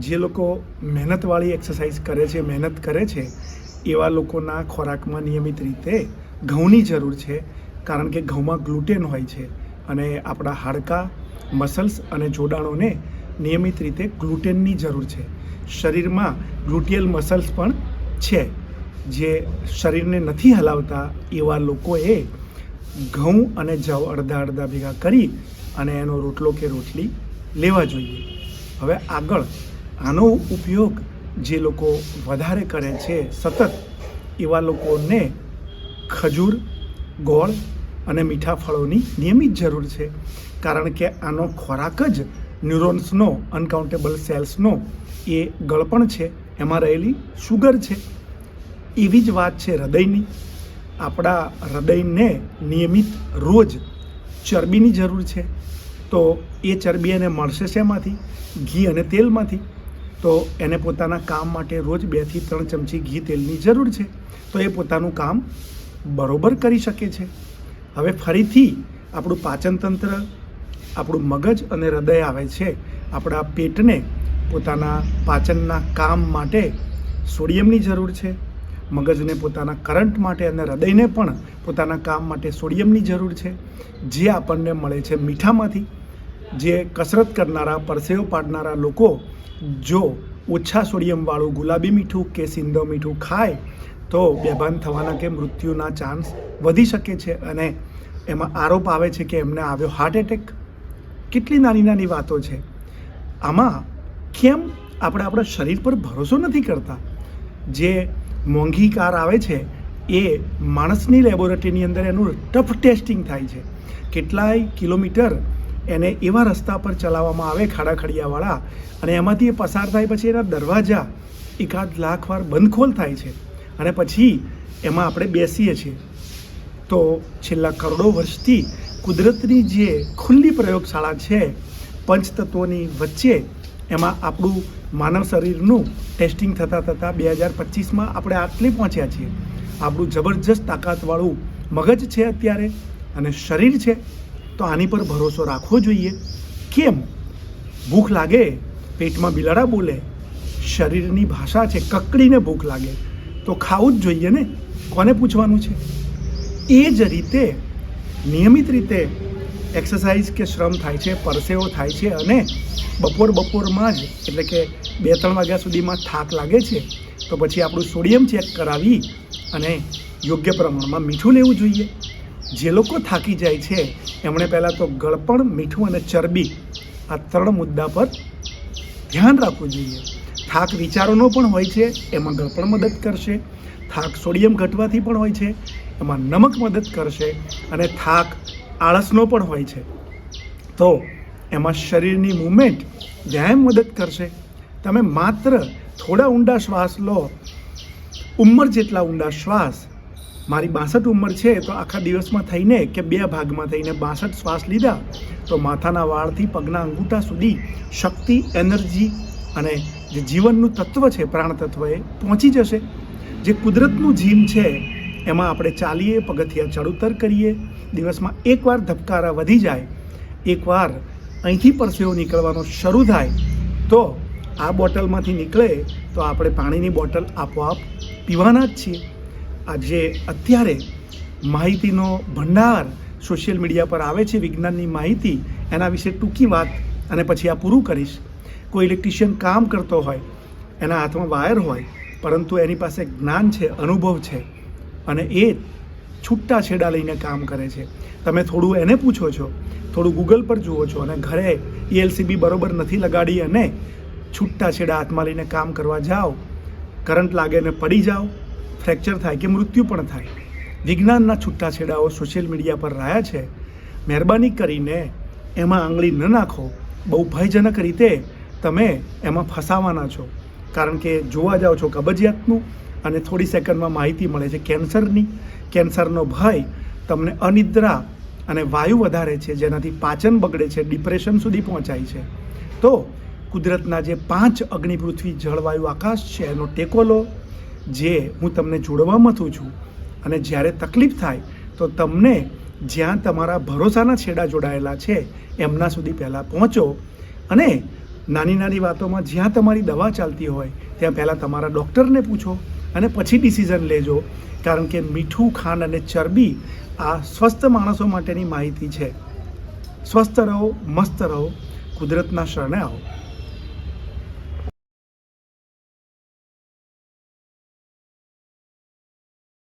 જે લોકો મહેનતવાળી એક્સરસાઇઝ કરે છે, મહેનત કરે છે, એવા લોકોના ખોરાકમાં નિયમિત રીતે ઘઉંની જરૂર છે, કારણ કે ઘઉંમાં ગ્લુટેન હોય છે અને આપણા હાડકાં મસલ્સ અને જોડાણોને નિયમિત રીતે ગ્લુટેનની જરૂર છે. શરીરમાં ગ્લુટિયલ મસલ્સ પણ છે, જે શરીરને નથી હલાવતા એવા લોકોએ ઘઉં અને જવ અડધા અડધા ભેગા કરી અને એનો રોટલો કે રોટલી લેવા જોઈએ. હવે આગળ આનો ઉપયોગ જે લોકો વધારે કરે છે સતત, એવા લોકોને ખજૂર, ગોળ અને મીઠા ફળોની નિયમિત જરૂર છે. કારણ કે આનો ખોરાક જ ન્યુરોન્સનો, અનકાઉન્ટેબલ સેલ્સનો એ ગળપણ છે, એમાં રહેલી શુગર છે. એવી જ વાત છે હૃદયની. આપણા હૃદયને નિયમિત રોજ ચરબીની જરૂર છે. તો એ ચરબી એને મળશે શેમાંથી? ઘી અને તેલમાંથી. તો એને પોતાના કામ માટે રોજ બેથી ત્રણ ચમચી ઘી તેલની જરૂર છે. તો એ પોતાનું કામ બરોબર કરી શકે છે. હવે ફરીથી આપણું પાચન તંત્ર આપણું મગજ અને હૃદય આવે છે. આપણા પેટને પોતાના પાચનના કામ માટે સોડિયમની જરૂર છે. મગજને પોતાના કરંટ માટે અને હૃદયને પણ પોતાના કામ માટે સોડિયમની જરૂર છે. જે આપણને મળે છે મીઠામાંથી. જે કસરત કરનારા, પરસેવો પાડનારા લોકો જો ઓછા સોડિયમવાળું ગુલાબી મીઠું કે સિંધો મીઠું ખાય, તો બેભાન થવાના કે મૃત્યુના ચાન્સ વધી શકે છે અને એમાં આરોપ આવે છે કે એમને આવ્યો હાર્ટ એટેક કેટલી નાની નાની વાતો છે. આમાં કેમ આપણે આપણા શરીર પર ભરોસો નથી કરતા? જે મોંઘી કાર આવે છે, એ માણસની લેબોરેટરીની અંદર એનું ટફ ટેસ્ટિંગ થાય છે. કેટલાય કિલોમીટર એને એવા રસ્તા પર ચલાવવામાં આવે ખાડા ખડિયાવાળા અને એમાંથી એ પસાર થાય પછી એના દરવાજા એકાદ લાખ વાર બંધખોલ થાય છે. અને પછી એમાં આપણે બેસીએ છીએ. તો છેલ્લા કરોડો વર્ષથી કુદરતની જે ખુલ્લી પ્રયોગશાળા છે, પંચતત્વોની વચ્ચે એમાં આપણું માનવ શરીરનું ટેસ્ટિંગ થતાં થતાં બે હજાર પચીસમાં આપણે આટલે પહોંચ્યા છીએ. આપણું જબરજસ્ત તાકાતવાળું મગજ છે અત્યારે અને શરીર છે. તો આની પર ભરોસો રાખવો જોઈએ. કેમ? ભૂખ લાગે, પેટમાં બિલાડા બોલે, શરીરની ભાષા છે, કકડીને ભૂખ લાગે. તો ખાવું જ જોઈએ ને? કોને પૂછવાનું છે? એ જ રીતે, નિયમિત રીતે એક્સરસાઇઝ કે શ્રમ થાય છે, પરસેવો થાય છે અને બપોર બપોરમાં જ, એટલે કે બે ત્રણ વાગ્યા સુધીમાં થાક લાગે છે, તો પછી આપણું સોડિયમ ચેક કરાવી અને યોગ્ય પ્રમાણમાં મીઠું લેવું જોઈએ. જે લોકો થાકી જાય છે, એમણે પહેલાં તો ગળપણ, મીઠું અને ચરબી આ ત્રણ મુદ્દા પર ધ્યાન રાખવું જોઈએ. થાક વિચારોનો પણ હોય છે, એમાં ગળપણ મદદ કરશે. થાક સોડિયમ ઘટવાથી પણ હોય છે, એમાં નમક મદદ કરશે અને થાક આળસનો પણ હોય છે. તો એમાં શરીરની મૂવમેન્ટ વ્યાયામ મદદ કરશે. તમે માત્ર થોડા ઊંડા શ્વાસ લો, ઉંમર જેટલા ઊંડા શ્વાસ મારી બાસઠ ઉંમર છે તો આખા દિવસમાં થઈને કે બે ભાગમાં થઈને બાસઠ શ્વાસ લીધા, તો માથાના વાળથી પગના અંગૂઠા સુધી શક્તિ, એનર્જી અને જે જીવનનું તત્વ છે પ્રાણ તત્વ એ પહોંચી જશે. જે કુદરતનું જીમ છે, એમાં આપણે ચાલીએ, પગથિયા ચડઉતર કરીએ, દિવસમાં એકવાર ધબકારા વધી જાય, એકવાર અહીંથી પરસેવો નીકળવાનો શરૂ થાય, તો આ બોટલમાંથી નીકળે, તો આપણે પાણીની બોટલ આપોઆપ પીવાના જ છીએ. આજે અત્યારે માહિતીનો ભંડાર સોશિયલ મીડિયા પર આવે છે, વિજ્ઞાનની માહિતી, એના વિશે ટૂંકી વાત અને પછી આ પૂરું કરીશ. કોઈ ઇલેક્ટ્રિશિયન કામ કરતો હોય, એના હાથમાં વાયર હોય, પરંતુ એની પાસે જ્ઞાન છે, અનુભવ છે, અને એ છૂટા છેડા લઈને કામ કરે છે. તમે થોડું એને પૂછો છો, થોડું ગૂગલ પર જુઓ છો અને ઘરે એલસીબી બરોબર નથી લગાડી અને છૂટા છેડા હાથમાં લઈને કામ કરવા જાઓ. કરંટ લાગે ને પડી જાઓ. ફ્રેક્ચર થાય કે મૃત્યુ પણ થાય. વિજ્ઞાનના છૂટાછેડાઓ સોશિયલ મીડિયા પર રહ્યા છે. મહેરબાની કરીને એમાં આંગળી ન નાખો. બહુ ભયજનક રીતે તમે એમાં ફસાવાના છો. કારણ કે જોવા જાઓ છો કબજિયાતનું અને થોડી સેકન્ડમાં માહિતી મળે છે કેન્સરની. કેન્સરનો ભય તમને અનિદ્રા અને વાયુ વધારે છે, જેનાથી પાચન બગડે છે, ડિપ્રેશન સુધી પહોંચાય છે. તો કુદરતના જે પાંચ અગ્નિ પૃથ્વી જળવાયુ આકાશ છે, એનો ટેકો લો. જે હું તમને જોડવા મથું છું અને જ્યારે તકલીફ થાય તો તમને જ્યાં તમારા ભરોસાના છેડા જોડાયેલા છે, એમના સુધી પહેલાં પહોંચો. અને નાની નાની વાતોમાં જ્યાં તમારી દવા ચાલતી હોય, ત્યાં પહેલાં તમારા ડૉક્ટરને પૂછો અને પછી ડિસિઝન લેજો. કારણ કે મીઠું, ખાંડ અને ચરબી આ સ્વસ્થ માણસો માટેની માહિતી છે. સ્વસ્થ રહો, મસ્ત રહો, કુદરતના શરણે આવો.